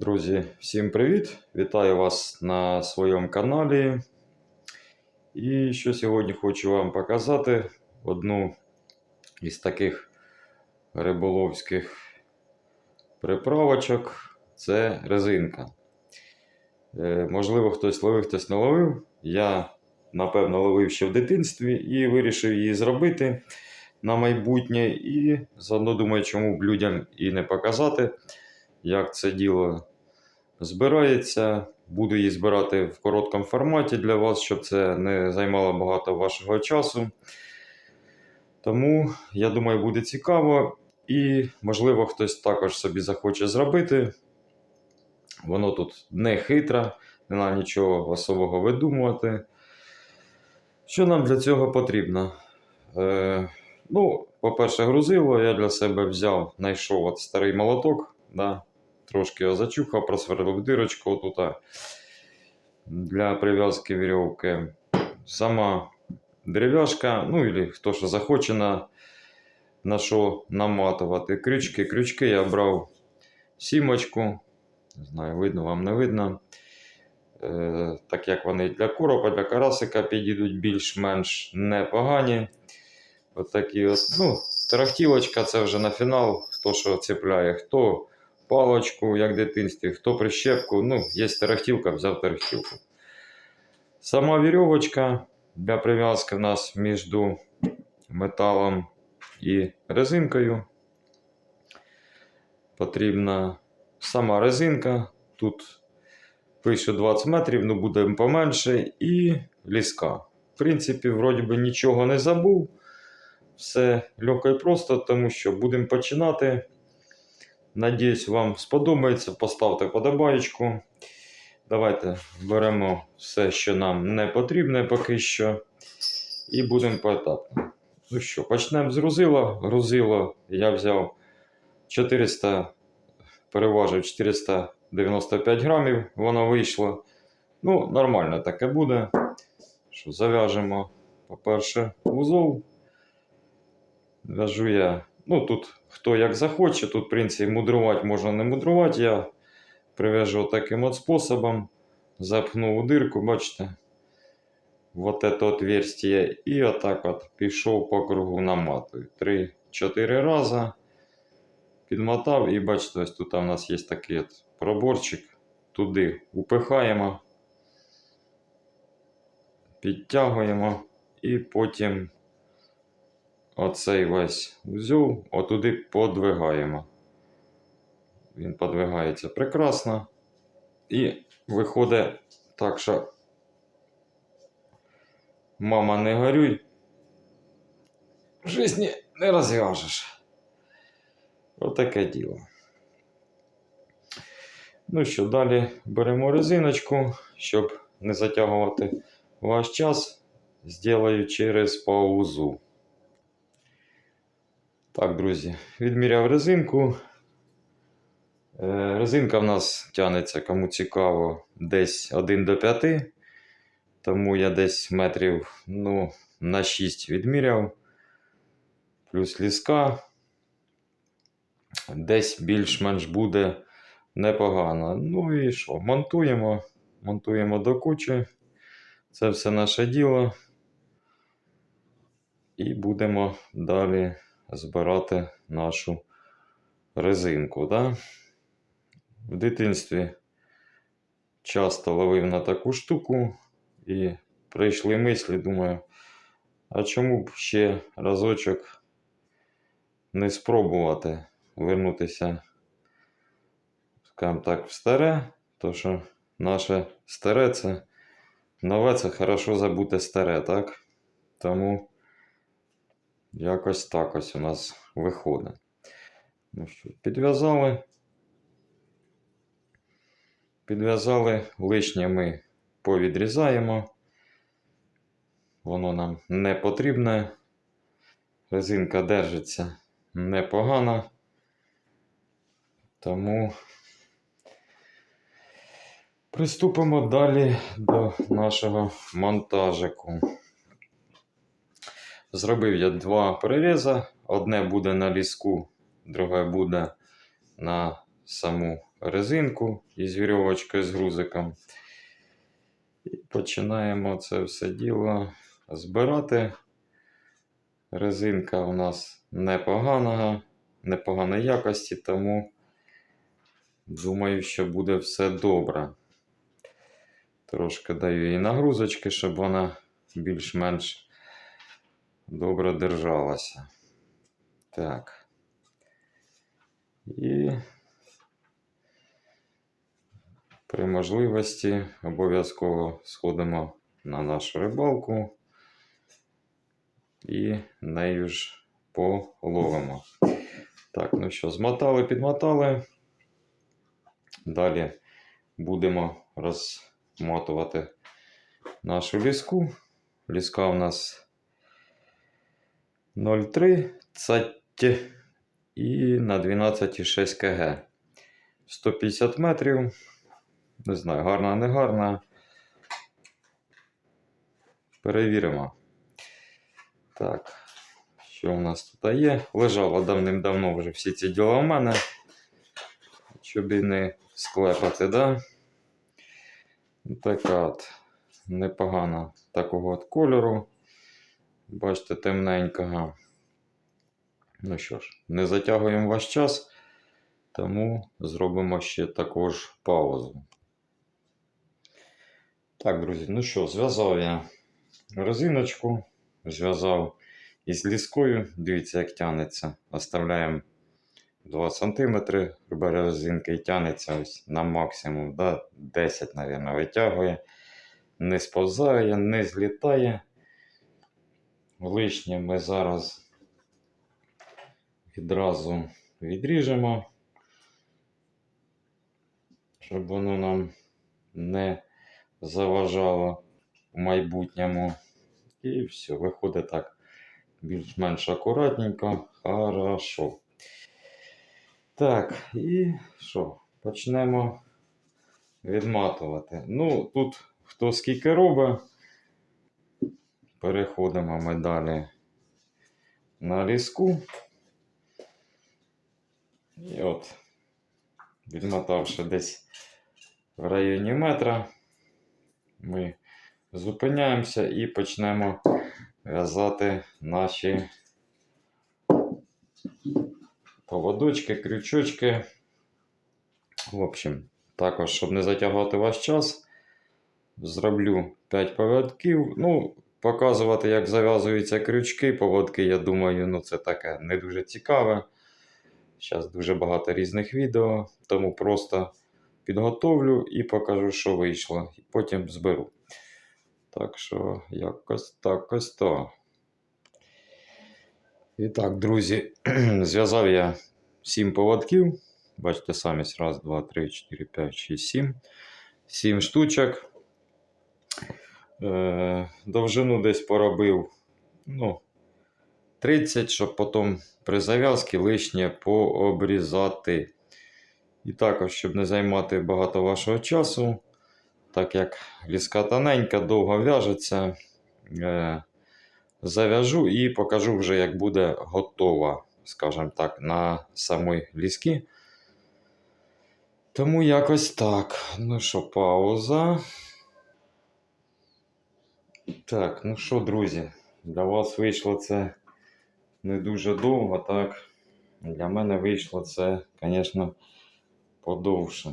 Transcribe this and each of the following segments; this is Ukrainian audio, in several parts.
Друзі, всім привіт! Вітаю вас на своєму каналі. І що сьогодні хочу вам показати одну із таких риболовських приправочок це резинка. Е, Можливо, хтось ловив, хтось не ловив. Я, напевно, ловив ще в дитинстві і вирішив її зробити на майбутнє. І заодно думаю, чому б людям і не показати, як це діло збирається. Буду її збирати в короткому форматі для вас, щоб це не займало багато вашого часу. Тому, я думаю, буде цікаво. І, можливо, хтось також собі захоче зробити. Воно тут не хитре, не треба нічого особого видумувати. Що нам для цього потрібно? Е, ну, по-перше, грузило я для себе взяв, знайшов от старий молоток. Да, трошки його зачухав, просверлив дирочку отут для прив'язки вірьовки. Сама дерев'яшка, ну і хто що захоче на, на що наматувати. Крючки. Крючки я брав сімочку. Не знаю, видно вам не видно. Е, так як вони для коропа, для карасика підійдуть більш-менш непогані. От такі от, ну, тарахтілочка це вже на фінал, хто що цепляє, хто палочку, як в дитинстві, хто прищепку. Ну, є тарахтілка, взяв тарахтілку. Сама вірьовочка для прив'язки в нас між металом і резинкою. Потрібна сама резинка. Тут пише 20 метрів, ну буде поменше, і ліска. В принципі, вроді би нічого не забув. Все легко і просто, тому що будемо починати. Надіюсь, вам сподобається. Поставте подобаєчку. Давайте беремо все, що нам не потрібне поки що. І будемо поетапно. Ну що, почнемо з грузила. Грузило я взяв 400, переважив 495 грамів, воно вийшло. Ну, нормально таке буде. Що зав'яжемо, по-перше, вузол. В'яжу я. Ну, тут хто як захоче, тут, в принципі, мудрувати можна не мудрувати. Я прив'яжу таким от способом. Запхнув у дирку, бачите, вот это отверстие. І отак от пішов по кругу наматую. 3-4 рази. Підмотав і бачите, ось тут у нас є такий от проборчик. Туди упихаємо, підтягуємо і потім оцей весь узел отуди подвигаємо. Він подвигається прекрасно. І виходить так, що мама не горюй. В житті не розв'яжеш. Отаке діло. Ну що, далі беремо резиночку, щоб не затягувати ваш час, зроблю через паузу. Так, друзі, відміряв резинку. Е, Резинка в нас тягнеться, кому цікаво, десь 1 до 5. Тому я десь метрів ну, на 6 відміряв. Плюс ліска. Десь більш-менш буде непогано. Ну і що? Монтуємо. Монтуємо до кучі. Це все наше діло. І будемо далі збирати нашу резинку. Да? В дитинстві часто ловив на таку штуку і прийшли мислі, думаю, а чому б ще разочок не спробувати вернутися, скажімо так, в старе, то що наше старе це нове це хорошо забути старе, так? Тому якось так ось у нас виходить. Ну що, підв'язали. Підв'язали, лишнє ми повідрізаємо. Воно нам не потрібне. Резинка держиться непогано. Тому приступимо далі до нашого монтажику. Зробив я два переріза. Одне буде на ліску, друге буде на саму резинку із вірьовочкою з грузиком. І починаємо це все діло збирати. Резинка у нас непогана, непоганої якості, тому думаю, що буде все добре. Трошки даю їй нагрузочки, щоб вона більш-менш добре держалася. Так. І при можливості обов'язково сходимо на нашу рибалку і нею ж половимо. Так, ну що, змотали, підмотали. Далі будемо розмотувати нашу ліску. Ліска у нас 0,3 і на 12,6 кг. 150 метрів. Не знаю, гарна, не гарна. Перевіримо. Так, що у нас тут є? Лежало давним-давно вже всі ці діла в мене. Щоб і не склепати, да? Така от непогана такого от кольору. Бачите, темненького. Ну що ж, не затягуємо ваш час, тому зробимо ще також паузу. Так, друзі, ну що, зв'язав я резиночку, зв'язав із ліскою. Дивіться, як тягнеться. Оставляємо 2 см, груба резинка і тягнеться ось на максимум, да? 10, мабуть, витягує. Не сповзає, не злітає. Лишнє ми зараз відразу відріжемо, щоб воно нам не заважало в майбутньому. І все, виходить так більш-менш акуратненько, хорошо. Так, і що? Почнемо відматувати. Ну, тут хто скільки робить, переходимо ми далі на ліску. І от, відмотавши десь в районі метра, ми зупиняємося і почнемо в'язати наші поводочки, крючочки. В общем, також, щоб не затягувати ваш час, зроблю 5 поводків. Ну, показувати, як зав'язуються крючки, поводки, я думаю, ну це таке не дуже цікаве. Зараз дуже багато різних відео, тому просто підготовлю і покажу, що вийшло. І потім зберу. Так що, якось так ось то. І так, друзі, зв'язав я 7 поводків. Бачите, самі раз, два, три, 4, 5, 6, 7. 7 штучок. Е, довжину десь поробив ну, 30, щоб потім при зав'язці лишнє пообрізати. І також, щоб не займати багато вашого часу, так як ліска тоненька, довго в'яжеться, е, зав'яжу і покажу вже, як буде готова, скажімо так, на самій ліскі. Тому якось так. Ну що, пауза. Так, ну що, друзі, для вас вийшло це не дуже довго, так. Для мене вийшло це, звісно, подовше.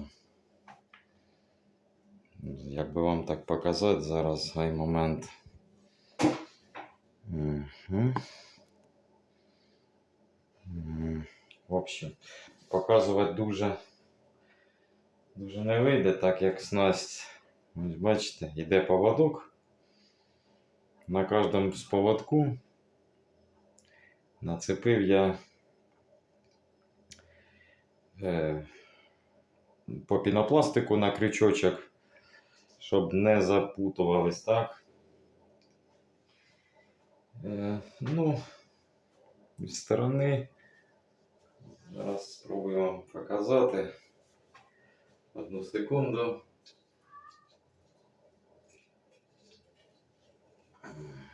Як би вам так показати зараз цей момент. В общем, показувати дуже, дуже не вийде, так як снасть, бачите, йде поводок. На кожному з поводку нацепив я е, по пінопластику на крючочок, щоб не запутувались, так? Е, ну, з сторони. Зараз спробую вам показати. Одну секунду. Мгм. З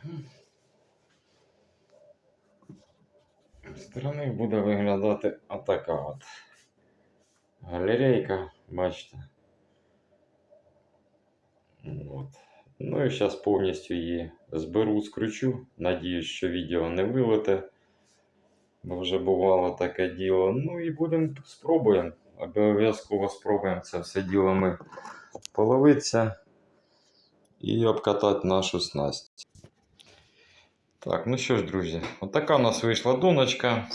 сторони буде виглядати отака от галерейка, бачите. От. Ну і зараз повністю її зберу, скручу. Надіюсь, що відео не вилете, бо вже бувало таке діло. Ну і будемо спробуємо. Обов'язково спробуємо це все діло ми половитися і обкатати нашу снасть. Так, ну що ж, друзі, отака у нас вийшла доночка.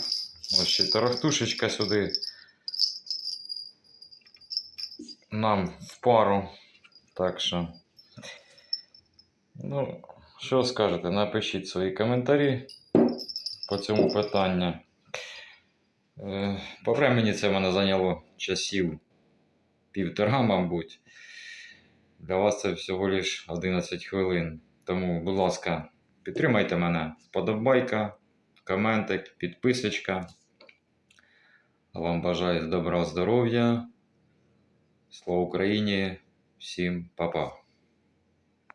Ось ще тарахтушечка сюди. Нам в пару. Так що. Ну, що скажете? Напишіть свої коментарі по цьому питанню. Е, По времені це в мене зайняло часів півтора, мабуть. Для вас це всього лиш 11 хвилин. Тому, будь ласка, підтримайте мене. Вподобайка, коментик, підписочка. Вам бажаю доброго здоров'я. Слава Україні! Всім па-па!